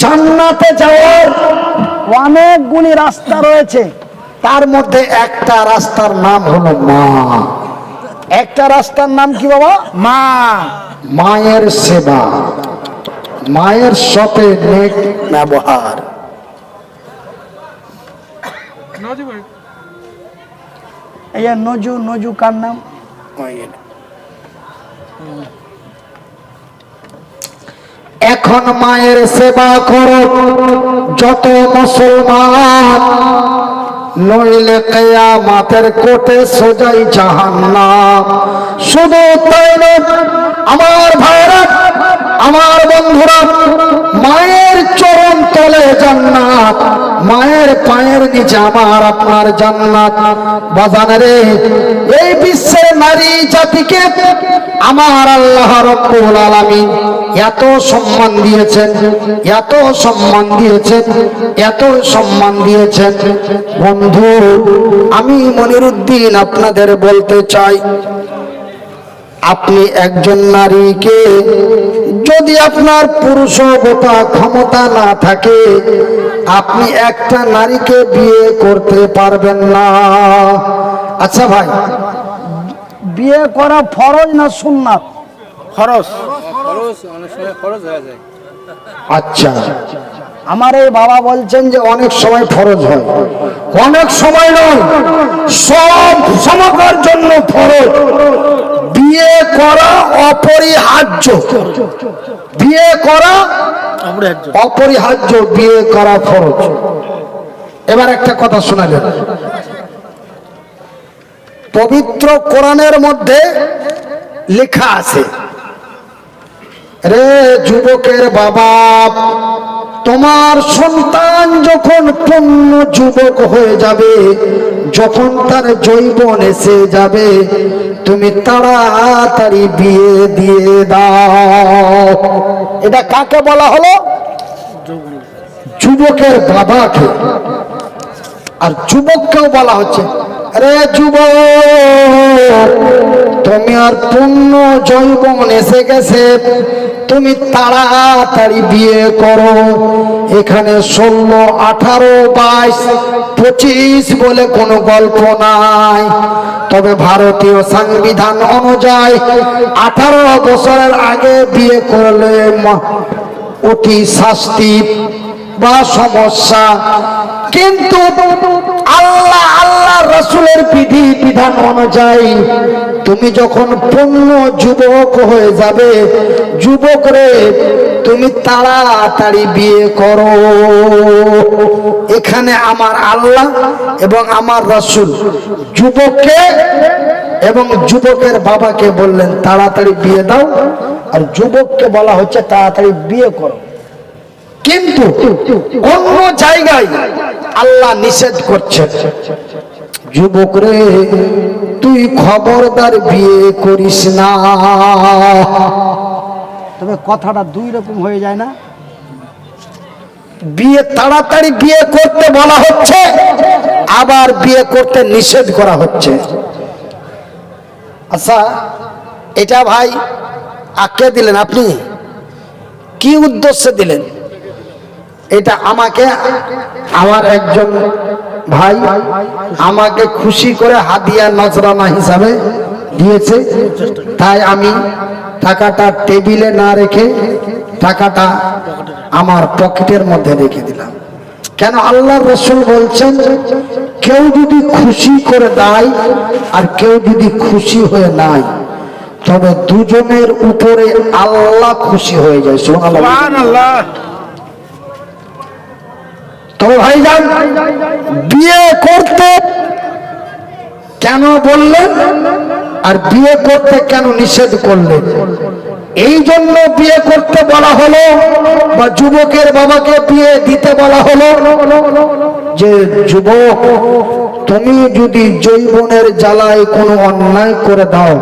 জান্নাতে যাওয়ার অনেকগুলি রাস্তা রয়েছে। তার মধ্যে একটা রাস্তার নাম হলো মা। একটা রাস্তার নাম কি বাবা? মা। মায়ের সেবা। মায়ের সাথে নেক ব্যবহার। নজু নজু কার নাম? এখন মায়ের সেবা করো। যত মুসলমান নইলে কেয়ামাতের কোটে সোজাই জাহান্নাম। শুধু তাই আমার ভাইরা আমার বন্ধুরা, মায়ের চরণ তলে জান্নাত, মায়ের পায়ের নিচে আমার আপনার জান্নাত। বাজান রে, এই বিশ্বের নারী জাতিকে আমার আল্লাহ রব্বুল আলামিন এত সম্মান দিয়েছেন, এত সম্মান দিয়েছেন, এত সম্মান দিয়েছেন। বন্ধু আমি মনিরুদ্দিন আপনাদের বলতে চাই আপনি একজন নারীকে যদি আপনার পুরুষ পুরুষগতা ক্ষমতা না থাকে আপনি একটা নারীকে বিয়ে করতে পারবেন না। আচ্ছা ভাই বিয়ে করা ফরজ না সুন্নাত? খরচ খরচ অনেক সময় খরচ হয়ে যায়। আচ্ছা। আমার এই বাবা বলছেন যে অনেক সময় ফরজ হয়। অনেক সময় নয়, সব সমকার জন্য ফরজ। বিয়ে করা অপরিহার্য। বিয়ে করা অপরিহার্য, বিয়ে করা ফরজ। এবার একটা কথা শোনালেন। পবিত্র কোরআনের মধ্যে লেখা আছে, রে যুবকের বাবা তোমার সন্তান যখন পূর্ণ যুবক হয়ে যাবে, যখন তার জৈবন এসে যাবে, তুমি তাড়াতাড়ি বিয়ে দিয়ে দাও। এটা কাকে বলা হলো? যুবকের বাবাকে। আর যুবককেও বলা হচ্ছে রে যুবক, তুমি আর পূর্ণ যৌবন এসে গেছে। তুমি তাড়াতাড়ি বিয়ে করো। এখানে ষোলো, আঠারো, বাইশ, পঁচিশ বলে কোনো গল্প নাই। তবে ভারতীয় সংবিধান অনুযায়ী আঠারো বছরের আগে বিয়ে করলে অতি শাস্তি বা সমস্যা। কিন্তু আল্লাহ আল্লাহ রসুলের বিধি, বিধান অনুযায়ী তুমি যখন পূর্ণ যুবক হয়ে যাবে, যুবক রে, তুমি তাড়াতাড়ি বিয়ে করো। এখানে আমার আল্লাহ এবং আমার রসুল যুবককে এবং যুবকের বাবাকে বললেন, তাড়াতাড়ি বিয়ে দাও। আর যুবককে বলা হচ্ছে, তাড়াতাড়ি বিয়ে করো। কিন্তু অন্য জায়গায় আল্লাহ নিষেধ করছে। যুবক রে তুই খবরদার বিয়ে করিস না। তবে কথাটা দুই রকম হয়ে যায় না। বিয়ে তাড়াতাড়ি বিয়ে করতে বলা হচ্ছে আবার বিয়ে করতে নিষেধ করা হচ্ছে। আচ্ছা এটা ভাই আঁকে দিলেন আপনি? কি উদ্দেশ্যে দিলেন? এটা আমাকে, আমার একজন ভাই আমাকে খুশি করে হাদিয়া নজরানা হিসাবে দিয়েছে। তাই আমি টাকাটা টেবিলে না রেখে টাকাটা আমার পকেটের মধ্যে রেখে দিলাম। কেন আল্লাহ রসুল বলছেন, কেউ যদি খুশি করে দেয় আর কেউ যদি খুশি হয়ে নাই তবে দুজনের উপরে আল্লাহ খুশি হয়ে যায়। সুবহানাল্লাহ। সুবহানাল্লাহ। তবে ভাইজান, বিয়ে করতে কেন বললেন আর বিয়ে করতে কেন নিষেধ করলেন? এই জন্য বিয়ে করতে বলা হলো বা যুবকের বাবাকে বিয়ে দিতে বলা হলো যে, যুবক, তুমি যদি জৈবনের জ্বালায় কোনো অন্যায় করে দাও,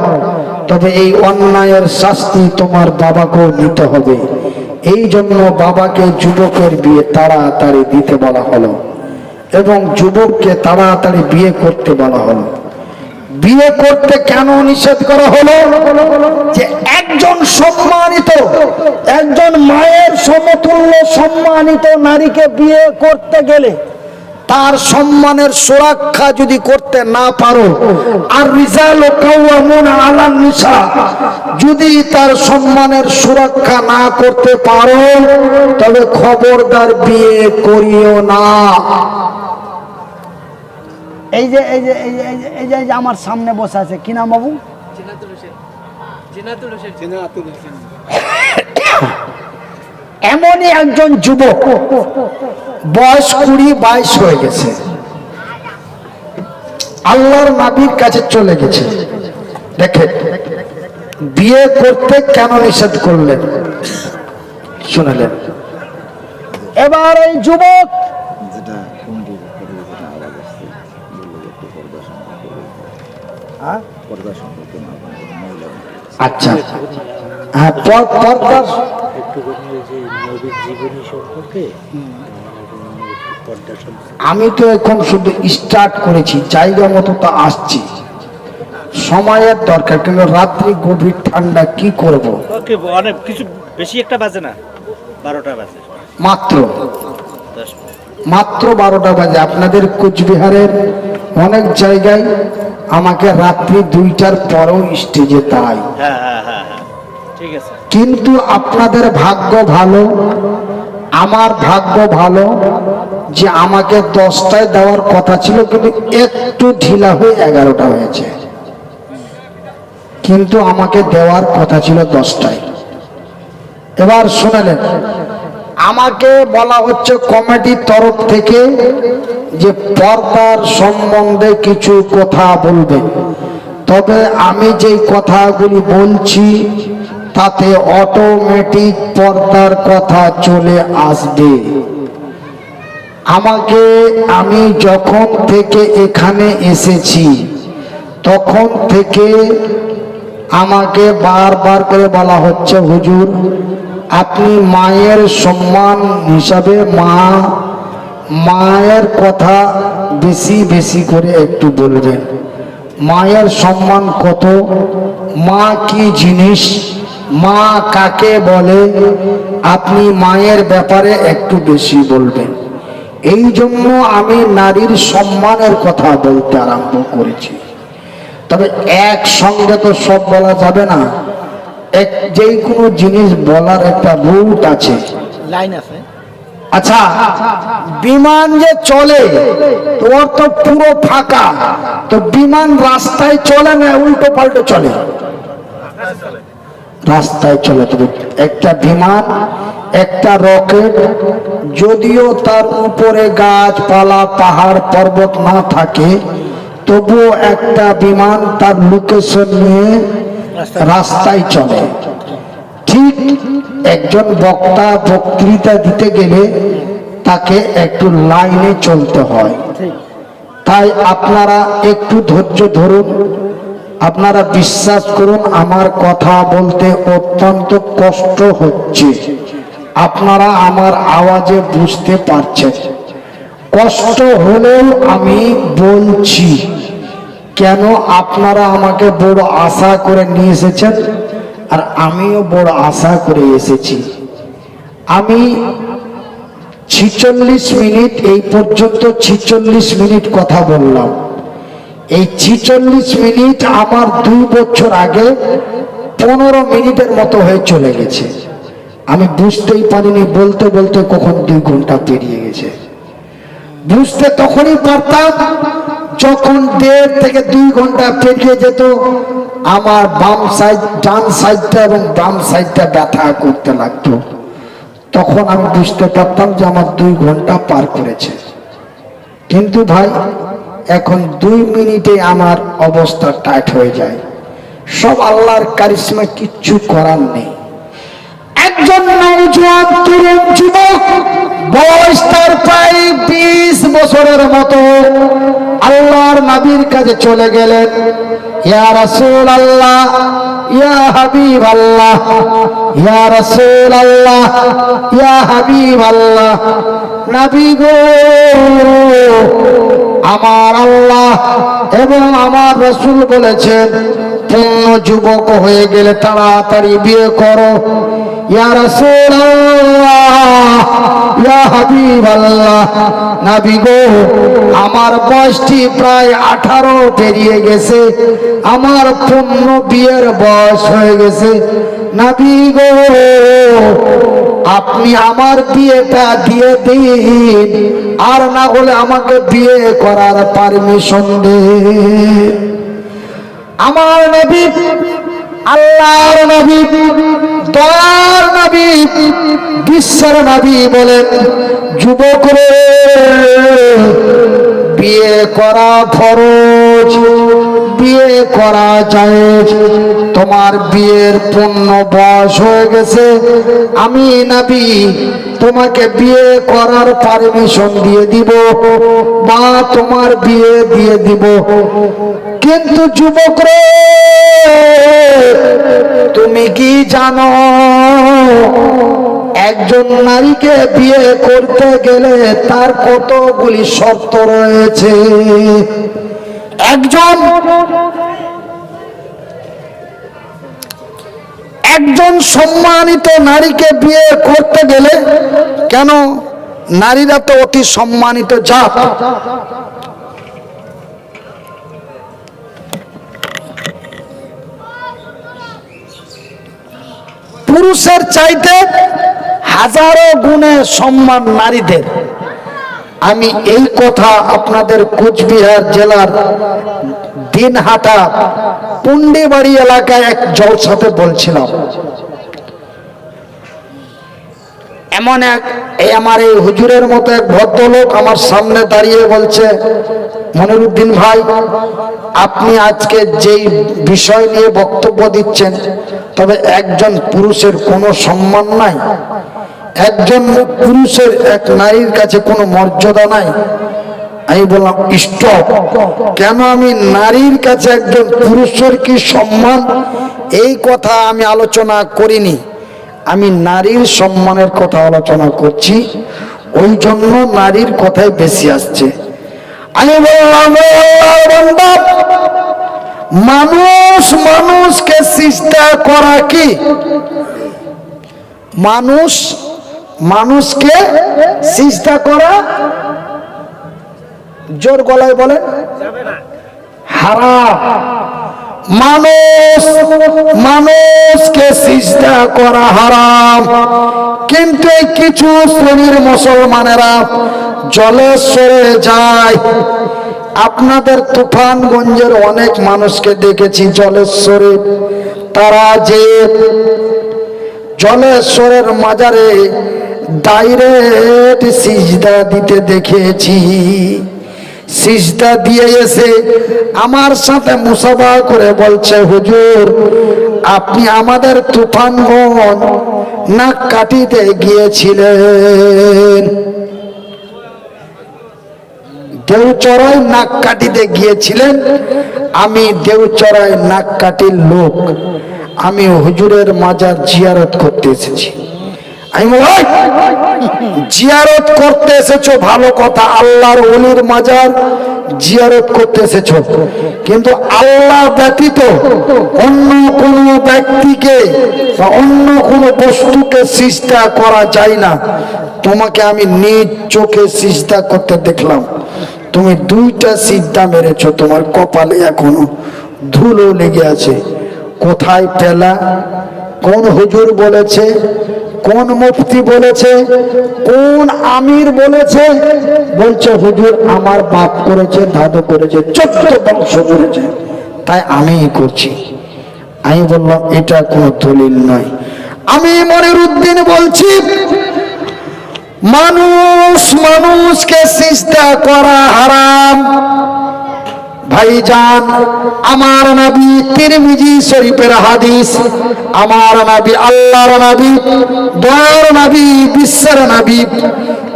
তবে এই অন্যায়ের শাস্তি তোমার বাবাকেও নিতে হবে। এই জন্য বাবাকে যুবকের বিয়ে তাড়াতাড়ি দিতে বলা হলো এবং যুবককে তাড়াতাড়ি বিয়ে করতে বলা হলো। বিয়ে করতে কেন নিষেধ করা হলো? যে একজন সম্মানিত, একজন মায়ের সমতুল্য সম্মানিত নারীকে বিয়ে করতে গেলে তার সম্মানের সুরক্ষা যদি করতে না পারো আর রিজাল আলান নিসা যদি তার সম্মানের সুরক্ষা না করতে পারো তবে খবরদার বিয়ে করিও না। এই যে এই যে এই যে এই যে- এই যে এই যে আমার সামনে বসে আছে কি নাম বাবু? জিনাতুল হোসেন। জিনাতুল হোসেন। জিনাতুল হোসেন। এমনই একজন যুবক, বয়স কুড়ি, বাইশ হয়ে গেছে। আল্লাহর নাবির কাছে চলে গেছে। দেখে বিয়ে করতে কেন নিষেধ করলেন? শুনলেন। এবার এই যুবক যেটা হ্যাঁ? পর- একটুখানি যে নবীর জীবনী সম্পর্কে একটু পর্দা সম্পর্কে আমি তো এখন শুধু স্টার্ট করেছি জায়গা মতো তো আসছি। সময়ের দরকার কিন্তু রাত্রি গভীর ঠান্ডা কি করব? ওকে অনেক কিছু বেশি একটা বাজে না বারোটা বাজে। মাত্র। মাত্র বারোটা বাজে আপনাদের কোচবিহারের অনেক জায়গায় আমাকে রাত্রি দুইটার পরেও স্টেজে দাঁড়াই। হ্যাঁ কিন্তু আপনাদের ভাগ্য ভালো, আমার ভাগ্য ভালো যে আমাকে দশটায় দেওয়ার কথা ছিল, কিন্তু একটু ঢিলা হয়ে এগারোটা হয়েছে। কিন্তু আমাকে দেওয়ার কথা ছিল দশটায়। এবার শুনালেন, আমাকে বলা হচ্ছে কমিটির তরফ থেকে যে পর্দার সম্বন্ধে কিছু কথা বলবে। তবে আমি যেই কথাগুলি বলছি তাতে অটোমেটিক পর্দার কথা চলে আসবে। আমাকে আমি যখন থেকে এখানে এসেছি, তখন থেকে আমাকে বারবার করে বলা হচ্ছে, হুজুর, আপনি মায়ের সম্মান হিসাবে মা, মায়ের কথা বেশি বেশি করে একটু বলবেন। মায়ের সম্মান কত? মা কি জিনিস? মা কাকে বলে? আপনি মায়ের ব্যাপারে একটু বেশি বলবেন। এই জন্য আমি নারীর সম্মানের কথা বলতে আরম্ভ করেছি। তবে এক সঙ্গে তো সব বলা যাবে না। এক যেই কোনো জিনিস বলার একটা রুট আছে। লাইন আছে। আচ্ছা বিমান যে চলে তোর তো পুরো ফাঁকা। তো বিমান রাস্তায় চলে না উল্টো পাল্টো চলে? রাস্তায় চলে একটা বিমান একটা রকেট যদিও তার উপরে গাছপালা পাহাড় পর্বত না থাকে তবুও একটা বিমান তার লোকেশন নিয়ে রাস্তায় চলে। ঠিক একজন বক্তা বক্তৃতা দিতে গেলে তাকে একটু লাইনে চলতে হয়। তাই আপনারা একটু ধৈর্য ধরুন। আপনারা বিশ্বাস করুন, আমার কথা বলতে অত্যন্ত কষ্ট হচ্ছে। আপনারা আমার আওয়াজে বুঝতে পারছেন। কষ্ট হলেও আমি বলছি, কেন আপনারা আমাকে বড় আশা করে নিয়ে এসেছেন? আর আমিও বড় আশা করে এসেছি। আমি ছিচল্লিশ মিনিট, এই পর্যন্ত ছিচল্লিশ মিনিট কথা বললাম। এই ছিচল্লিশ মিনিট আমার দুই বছর আগে পনেরো মিনিটের মতো হয়ে চলে গেছে। আমি বুঝতেই পারিনি, বলতে বলতে কখন দুই ঘণ্টা পেরিয়ে গেছে। বুঝতে তখনই পারতাম যখন দেড় থেকে দুই ঘণ্টা পেরিয়ে যেত, আমার বাম সাইড, ডান সাইডটা এবং বাম সাইডটা ব্যথা করতে লাগতো। তখন আমি বুঝতে পারতাম যে আমার দুই ঘণ্টা পার করেছে। কিন্তু ভাই এখন দুই মিনিটে আমার অবস্থা টাইট হয়ে যায়। সব আল্লাহর কারিশ্মা কিচ্ছু করার নেই। একজন নৌজওয়ান তরুণ যুবক বয়স তার প্রায় বিশ বছরের মতো। আল্লাহর নাবির কাছে চলে গেলেন। ইয়া রাসূল আল্লাহ ইয়া হাবিব আল্লাহ ইয়া রাসূল আল্লাহ ইয়া হাবিব আল্লাহ নবী গো আমার আল্লাহ এবং আমার রসুল বলেছেন পূর্ণ যুবক হয়ে গেলে তাড়াতাড়ি বিয়ে করো। ইয়া ইয়া গো, আমার বয়সটি প্রায় আঠারো পেরিয়ে গেছে। আমার পূর্ণ বিয়ের বয়স হয়ে গেছে। নবী গো, আপনি আমার বিয়েটা দিয়ে দিন, আর না হলে আমাকে বিয়ে করার পারমিশন নবী আল্লাহর নবী নবী, বিশ্বের নবী বলেন যুবক বিয়ে করা বিয়ে করা তোমার বিয়ের পূর্ণ বয়স হয়ে গেছে। আমি নবী, তোমাকে বিয়ে করার পারমিশন দিয়ে দিব, বা তোমার বিয়ে দিয়ে দিব। কিন্তু যুবক রে, তুমি কি জানো? একজন নারীকে বিয়ে করতে গেলে তার কতগুলি শর্ত রয়েছে? একজন একজন সম্মানিত নারীকে বিয়ে করতে গেলে কেন? নারীরা তো অতি সম্মানিত জাত। পুরুষের চাইতে হাজারো গুণে সম্মান নারীদের। আমি এই কথা আপনাদের কোচবিহার জেলার দিনহাটা, পুন্ডিবাড়ি এলাকায় এক জলসাতে বলছিলাম। এমন এক, এই আমার এই হুজুরের মতো এক ভদ্রলোক আমার সামনে দাঁড়িয়ে বলছে, মনিরুদ্দিন ভাই, আপনি আজকে যেই বিষয় নিয়ে বক্তব্য দিচ্ছেন, তবে একজন পুরুষের কোনো সম্মান নাই। একজন পুরুষের এক নারীর কাছে কোনো মর্যাদা নাই। আমি বললাম, স্টপ, কেন আমি নারীর কাছে একজন পুরুষের কি সম্মান? এই কথা আমি আলোচনা করিনি। আমি নারীর সম্মানের কথা আলোচনা করছি ওই জন্য নারীর কথাই বেশি আসছে। আমি বললাম "ও আল্লাহর বান্দা, মানুষ মানুষকে সৃষ্টা করা কি? মানুষ মানুষকে সৃষ্টা করা জোর গলায় বলে হারাম। মানুষ, মানুষকে সৃষ্টা করা হারাম। কিন্তু কিছু শ্রেণির মুসলমানেরা জলেশ্বরে যায়। আপনাদের তুফানগঞ্জের অনেক মানুষকে দেখেছি জলেশ্বরে। তারা যে জলেশ্বরের মাজারে ডাইরেক্ট সিজদা দিতে দেখেছি। সিজদা দিয়ে এসে আমার সাথে মুসাফা করে বলছে, হুজুর, আপনি আমাদের তুফানগঞ্জ নাক কাটিতে গিয়েছিলেন। দেউচড়ায় নাক কাটিতে গিয়েছিলেন। আমি দেউচড়ায় নাক কাটির লোক। আমি হুজুরের মাজার জিয়ারত করতে এসেছি। জিয়ারত করতে এসেছ, ভালো কথা। আল্লাহর অলির মাজার জিয়ারত করতে এসেছ। কিন্তু আল্লাহ ব্যতীত অন্য কোনো ব্যক্তিকে বা অন্য কোনো বস্তুকে সৃষ্টা করা যায় না। তোমাকে আমি নিজ চোখে সৃষ্টা করতে দেখলাম। তুমি দুইটা সিদ্ধা মেরেছো, তোমার কপালে এখনও ধুলো লেগে আছে। কোথায় পেলা কোন হুজুর বলেছে কোন মুফতি বলেছে? কোন আমির বলেছে? বলছে, হুজুর, আমার বাপ করেছে, দাদু করেছে, চোদ্দ বংশ করেছে। তাই আমিই করছি। আমি বললাম, এটা কোনো দলিল নয়। আমি মনির উদ্দিন বলছি, মানুষ মানুষকে সৃষ্টা করা হারাম। ভাইজান, আমার নবী তিরমিজি শরীফের হাদিস, আমার নবী আল্লাহর নবী, দয়ার নবী, বিশ্বের নবী,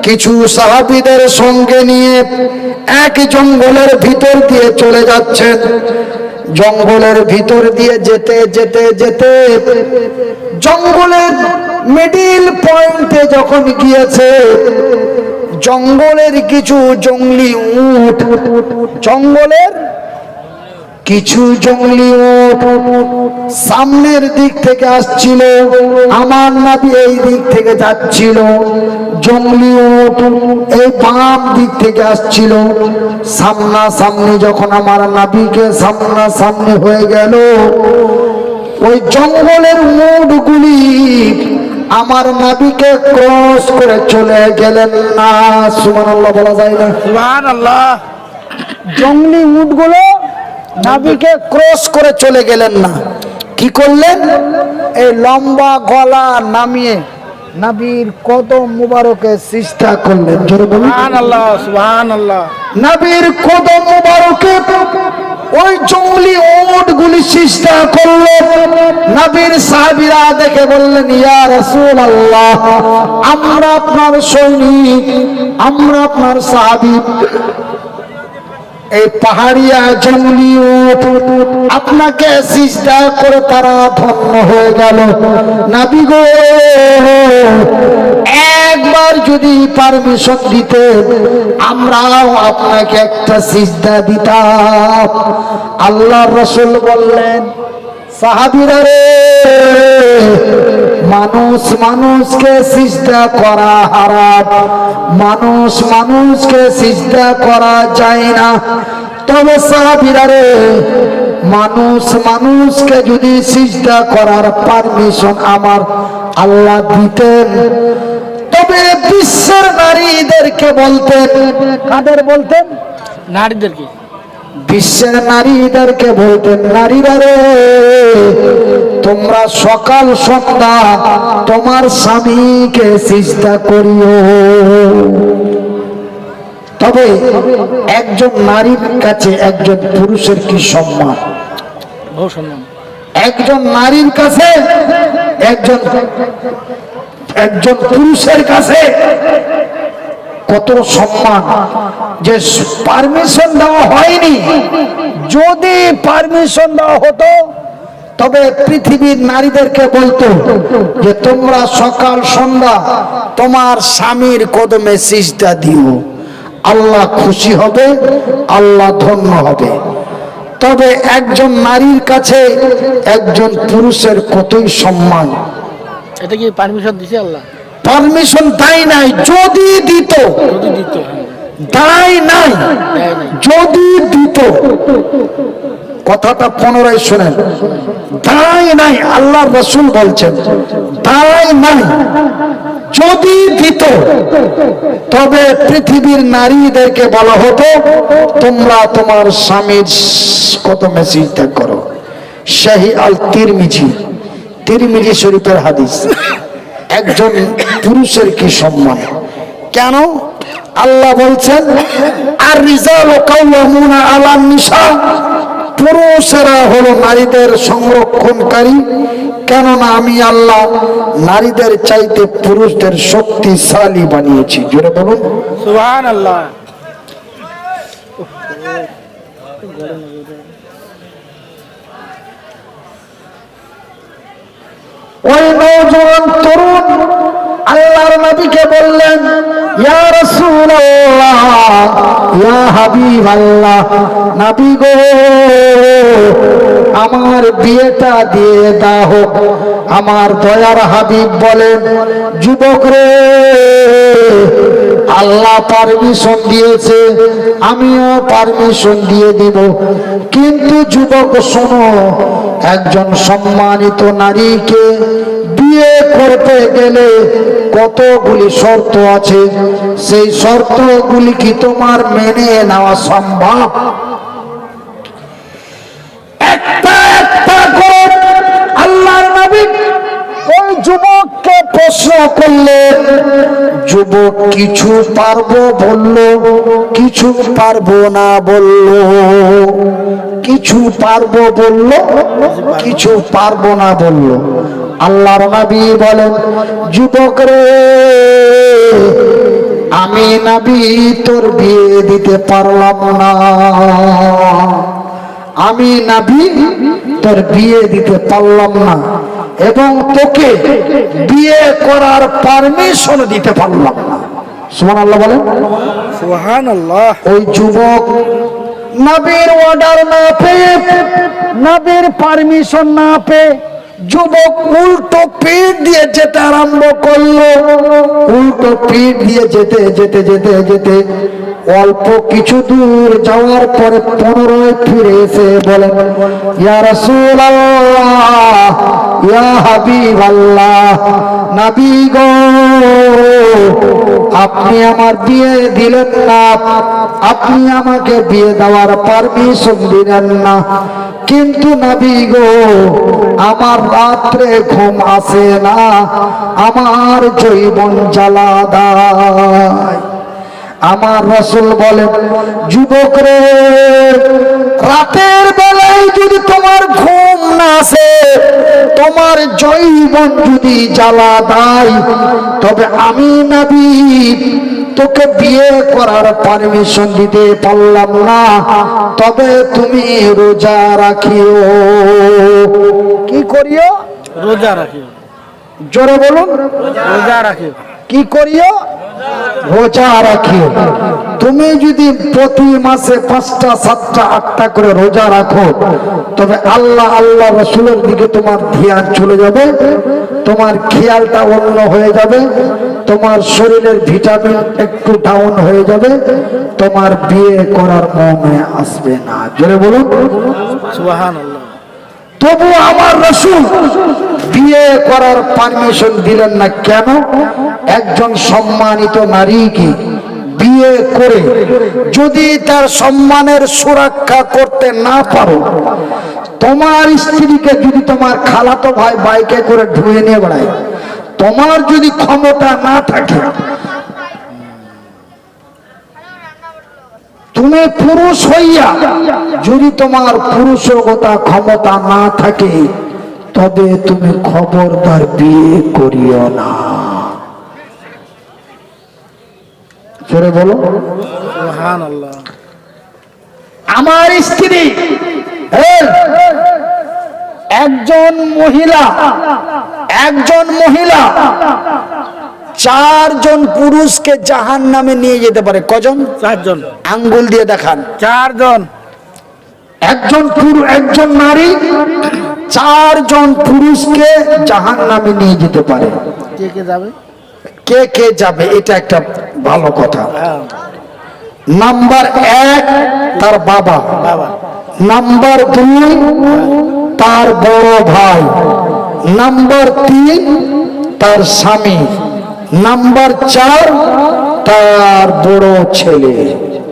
কিছু সাহাবীদের সঙ্গে নিয়ে এক জঙ্গলের ভিতর দিয়ে চলে যাচ্ছেন। জঙ্গলের ভিতর দিয়ে যেতে যেতে যেতে জঙ্গলের মিডিল পয়েন্টে যখন গিয়েছে জঙ্গলের কিছু জঙ্গলি উট। জঙ্গলের কিছু জঙ্গলি সামনের দিক থেকে আসছিল, আমার নাবি এই দিক থেকে যাচ্ছিল। জঙ্গলি উট এই বাম দিক থেকে আসছিল। সামনা সামনি যখন আমার নাবিকে সামনা সামনি হয়ে গেল, ওই জঙ্গলের মুডগুলি আমার নাবিকে ক্রস করে চলে গেলেন না সুমান আল্লাহ বলা যায় না। সুবহান আল্লাহ জঙ্গলি উটগুলো নাবিকে ক্রস করে চলে গেলেন না। কি করলেন? এই লম্বা গলা নামিয়ে নাবির কদম মুবারকে চেষ্টা করলেন। জোরে বলুন। সুবহান আল্লাহ সুবহান আল্লাহ নাবির কদম মুবারকে ওই জঙ্গলি ওট গুলি চেষ্টা করল। নবীর সাহাবীরা দেখে বললেন, ইয়া রাসূল আল্লাহ আমরা আপনার সৈনিক, আমরা আপনার সাহাবী। এই পাহাড়িয়া জঙ্গলি আপনাকে সিজদা করে তারা ধন্য হয়ে গেল। নাবি গো, একবার যদি পারমিশন দিতে আমরাও আপনাকে একটা সিজদা দিতাম। আল্লাহ রসুল বললেন, সাহাবিরা রে মানুষ মানুষকে সিজদা করা হারাম। মানুষ মানুষকে সিজদা করা যায় না। তবে সাহাবিরা রে মানুষ মানুষকে যদি সিজদা করার পারমিশন আমার আল্লাহ দিতেন তবে বিশ্বের নারীদেরকে বলতেন কাদের বলতেন? নারীদেরকে। বিশ্বের নারীদেরকে বলতেন নারীরা রে তোমরা সকাল সন্ধ্যা তোমার স্বামীকে চেষ্টা করিও। তবে একজন নারীর কাছে একজন পুরুষের কি সম্মান? সম্মান। একজন নারীর কাছে একজন একজন পুরুষের কাছে কত সম্মান যে পারমিশন দেওয়া হয়নি। যদি পারমিশন দেওয়া হতো তবে পৃথিবীর নারীদেরকে বলতো যে তোমরা সকাল সন্ধ্যা তোমার স্বামীর কদমে সিজদা দিও। আল্লাহ খুশি হবে আল্লাহ ধন্য হবে। তবে একজন নারীর কাছে একজন পুরুষের কতই সম্মান। এটা কি পারমিশন দিছে আল্লাহ? পারমিশন দেয় নাই যদি দিত। যদি দিত হ্যাঁ। দেয় নাই। যদি দিত। কথাটা পুনরায় শোনেন। দায় নাই আল্লাহ রসুল বলছেন দায় নাই। যদি দিত, তবে পৃথিবীর নারীদেরকে বলা হতো, তোমরা তোমার স্বামীর কদমে চিন্তা করো। শাহি আল তিরমিজি তিরমিজি শরীফের হাদিস। একজন পুরুষের কি সম্মান? কেন? আল্লাহ বলছেন, আর রিজাল কাউয়ামুনা আলা নিসা পুরুষেরা হলো নারীদের সংরক্ষণকারী। কেননা আমি আল্লাহ নারীদের চাইতে পুরুষদের শক্তিশালী বানিয়েছি। জোরে বলুন। আল্লাহ ওই নওজোয়ান তরুণ আল্লাহর নবীকে বললেন, ইয়া নবী গো, আমার বিয়েটা দিয়ে দাও। আমার দয়ার হাবিব বলেন, যুবক রে আল্লাহ পারমিশন দিয়েছে, আমিও পারমিশন দিয়ে দিব। কিন্তু যুবক, শোনো, একজন সম্মানিত নারীকে বিয়ে করতে গেলে কতগুলি শর্ত আছে। সেই শর্তগুলি কি তোমার মেনে নেওয়া সম্ভব? প্রশ্ন করলেন যুবক, কিছু পারব বলল, কিছু পারব না বলল। কিছু পারব বলল, কিছু পারব না বলল। আল্লাহর নবী বলেন, যুবক রে, আমি নাবি তোর বিয়ে দিতে পারলাম না। আমি নাবি তোর বিয়ে দিতে পারলাম না। এবং তোকে বিয়ে করার পারমিশন দিতে পারলাম না। সুমান আল্লাহ বলেন। সুহান আল্লাহ ওই যুবক নবীর অর্ডার না পেয়ে নবীর পারমিশন না পেয়ে যুবক উল্টো পিঠ দিয়ে যেতে আরম্ভ করল। উল্টো পিঠ দিয়ে যেতে যেতে যেতে যেতে অল্প কিছু দূর যাওয়ার পরে পুনরায় ফিরে এসে বলেন আপনি আমার বিয়ে দিলেন না, আপনি আমাকে বিয়ে দেওয়ার পারমিশন দিলেন না। কিন্তু নাবি গো, আমার রাত্রে ঘুম আসে না, আমার জৈবন জ্বালা দেয়। আমার রসুল বলেন যুবক রে রাতের বেলায় যদি তোমার ঘুম না আসে তোমার জৈবন যদি জ্বালা দেয় তবে আমি নবী তোকে বিয়ে করার পারমিশন দিতে পারলাম না তবে তুমি রোজা রাখিও। কি করিও? রোজা রাখিও। জোরে বলুন। রোজা রাখিও। কি করিও? রোজা রাখিও। তুমি যদি প্রতি মাসে পাঁচটা, সাতটা, আটটা করে রোজা রাখো, তবে আল্লাহ আল্লাহ রসুলের দিকে তোমার ধ্যান চলে যাবে, তোমার খেয়ালটা অন্য হয়ে যাবে, তোমার শরীরের ভিটামিন একটু ডাউন হয়ে যাবে, তোমার বিয়ে করার মনে আসবে না। জোরে বলুন। সুহান আল্লাহ তবু আমার রসুল বিয়ে করার পারমিশন দিলেন না কেন? একজন সম্মানিত নারীকে বিয়ে করে যদি তার সম্মানের সুরক্ষা করতে না পারো, তোমার স্ত্রীকে যদি তোমার খালাতো ভাই বাইকে করে ধুয়ে নিয়ে বেড়ায়, তোমার যদি ক্ষমতা না থাকে তুমি পুরুষ হইয়া যদি তোমার পুরুষগতা ক্ষমতা না থাকে তবে তুমি খবরদার বিয়ে করিও না। জোরে বলো। আমার স্ত্রী একজন মহিলা একজন মহিলা চারজন পুরুষকে জাহান নামে নিয়ে যেতে পারে। কজন? চারজন। আঙ্গুল দিয়ে দেখান। চারজন। একজন পুরুষ একজন নারী চারজন পুরুষকে জাহান নামে নিয়ে যেতে পারে। কে কে যাবে? কে কে যাবে এটা একটা ভালো কথা। নাম্বার এক তার বাবা। বাবা। নাম্বার দুই তার বড় ভাই। নাম্বার তিন তার স্বামী। নাম্বার চার তার বড় ছেলে।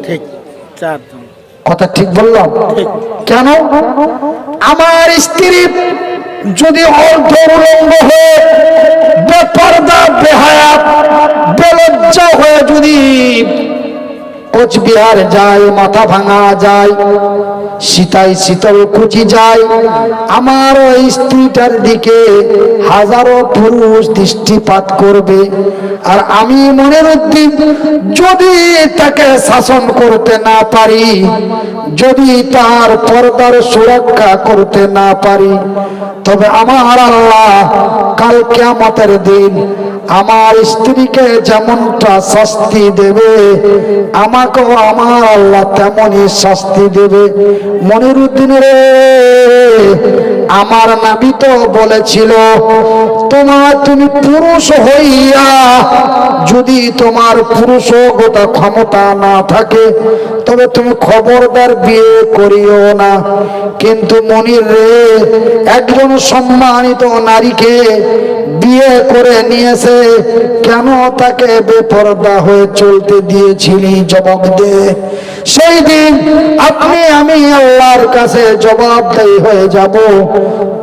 ঠিক কথা ঠিক বললাম? কেন? আমার স্ত্রী যদি অর্ধ উলঙ্গ হয়ে বেপর্দা বেহায়াত বেলজ্জা হয়ে যদি কোচবিহার যায়, মাথা ভাঙা যায় সীতাই শীতল কুচি যায়। আমার ওই স্ত্রীটার দিকে হাজারো পুরুষ দৃষ্টিপাত করবে। আর আমি মনের উদ্দিন যদি তাকে শাসন করতে না পারি, যদি তার পর্দার সুরক্ষা করতে না পারি, তবে আমার আল্লাহ কাল কেয়ামতের দিন আমার স্ত্রীকে যেমনটা শাস্তি দেবে, আমাকেও আমার আল্লাহ তেমনই শাস্তি দেবে। মনির উদ্দিনের আমার নাবি তো বলেছিল, তোমার তুমি পুরুষ হইয়া যদি তোমার পুরুষগত ক্ষমতা না থাকে, তবে তুমি খবরদার বিয়ে করিও না। কিন্তু মনির রে, একজন সম্মানিত নারীকে বিয়ে করে নিয়েছে, কেন তাকে বেপরদা হয়ে চলতে দিয়েছিলি জবাব দে। সেই দিন আপনি, আমি আল্লাহর কাছে জবাবদায়ী হয়ে যাব,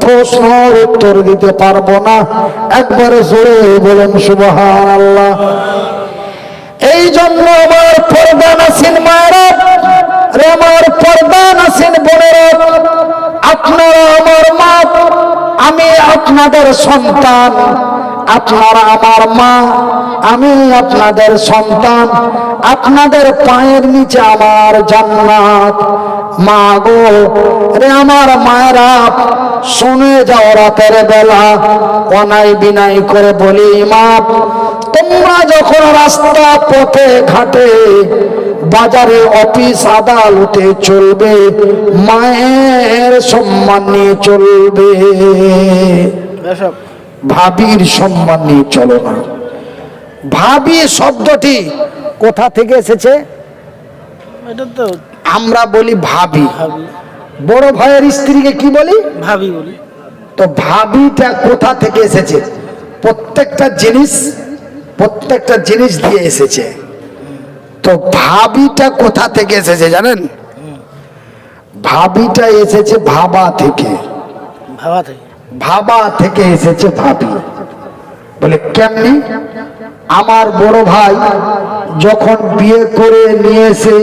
প্রশ্নের উত্তর দিতে পারব না। একবারে জোরে বলুন সুবহান আল্লাহ এই জন্য আমার পর্দা নাসিন মায়েরা আমার পর্দা নাসিন বোনেরা আপনারা আমার মা, আমি আপনাদের সন্তান। আপনারা আমার মা, আমি আপনাদের সন্তান। আপনাদের পায়ের নিচে আমার জান্নাত। মা গো, রে আমার মায়েরা, শুনে যাও রাতের বেলা। অনাই বিনাই করে বলি, মা, তোমরা যখন রাস্তা পথে ঘাটে বাজারে অফিস আদালতে চলবে মায়ের সম্মান নিয়ে চলবে। ভাবির সম্মান নিয়ে চলো না। ভাবি শব্দটি কোথা থেকে এসেছে? আমরা বলি ভাবি। ভাবি। বড় ভাইয়ের স্ত্রীকে কি বলি? ভাবি বলি। তো ভাবিটা কোথা থেকে এসেছে? প্রত্যেকটা জিনিস প্রত্যেকটা জিনিস দিয়ে এসেছে। তো ভাবিটা কোথা থেকে এসেছে জানেন? ভাবিটা এসেছে ভাবা থেকে। ভাবা থেকে। ভাবা থেকে এসেছে ভাবি। বলে কেমনি? আমার বড় ভাই যখন বিয়ে করে নিয়ে এসে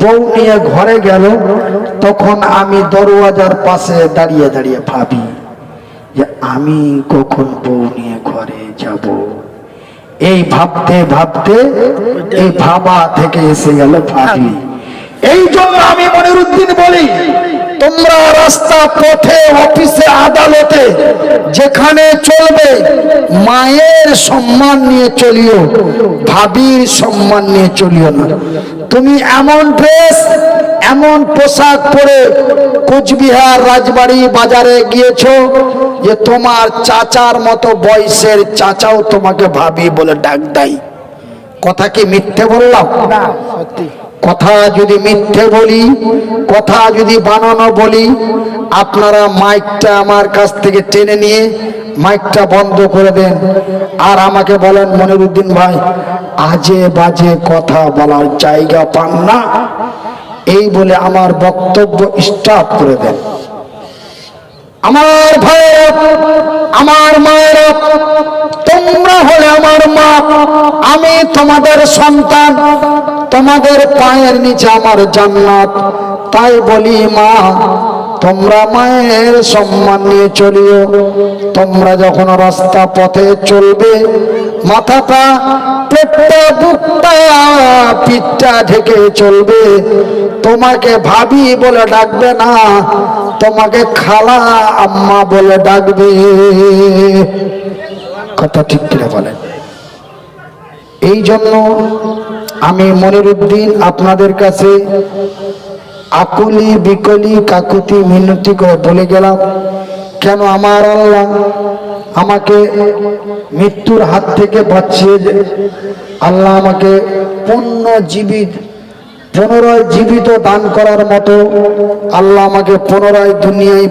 বউ নিয়ে ঘরে গেল তখন আমি দরওয়াজার পাশে দাঁড়িয়ে দাঁড়িয়ে ভাবি যে আমি কখন বউ নিয়ে ঘরে যাব? এই ভাবতে ভাবতে এই ভাবা থেকে এসে গেল ভাবি এই জন্য আমি মনির উদ্দিন বলি, তোমরা রাস্তা, পথে, অফিসে, আদালতে, যেখানে চলবে, মায়ের সম্মান নিয়ে চলিও, ভাবির সম্মান নিয়ে চলিও না। তুমি এমন ড্রেস এমন পোশাক পরে কোচবিহার রাজবাড়ি বাজারে গিয়েছো যে তোমার চাচার মতো বয়সের চাচাও তোমাকে ভাবি বলে ডাক দেয়। কথা কি মিথ্যে বললাম? কথা যদি মিথ্যে বলি কথা যদি বানানো বলি আপনারা মাইকটা আমার কাছ থেকে টেনে নিয়ে মাইকটা বন্ধ করে দেন। আর আমাকে বলেন মনিরুদ্দিন ভাই আজে বাজে কথা বলার জায়গা পান না। এই বলে আমার বক্তব্য স্টার্ট করে দেন। আমার ভাইয়েরা আমার মায়েরা তোমরা হলে আমার মা, আমি তোমাদের সন্তান, তোমাদের পায়ের নিচে আমার জান্নাত। তাই বলি মা, তোমরা মায়ের সম্মান নিয়ে চলিও। তোমরা যখন রাস্তা পথে চলবে মাথাটা পেটটা বুকটা পিঠটা ঢেকে চলবে তোমাকে ভাবি বলে ডাকবে না, তোমাকে খালা আম্মা বলে ডাকবে। কথা ঠিক করে বলেন? এই জন্য আমি মনিরুদ্দিন আপনাদের কাছে আকুলি বিকলি কাকুতি মিনতি করে বলে গেলাম, কেন আমার আল্লাহ আমাকে মৃত্যুর হাত থেকে বাঁচিয়ে আল্লাহ আমাকে পূর্ণ জীবিত পুনরায় জীবিত দান করার মতো আল্লাহ আমাকে পুনরায় দুনিয়ায়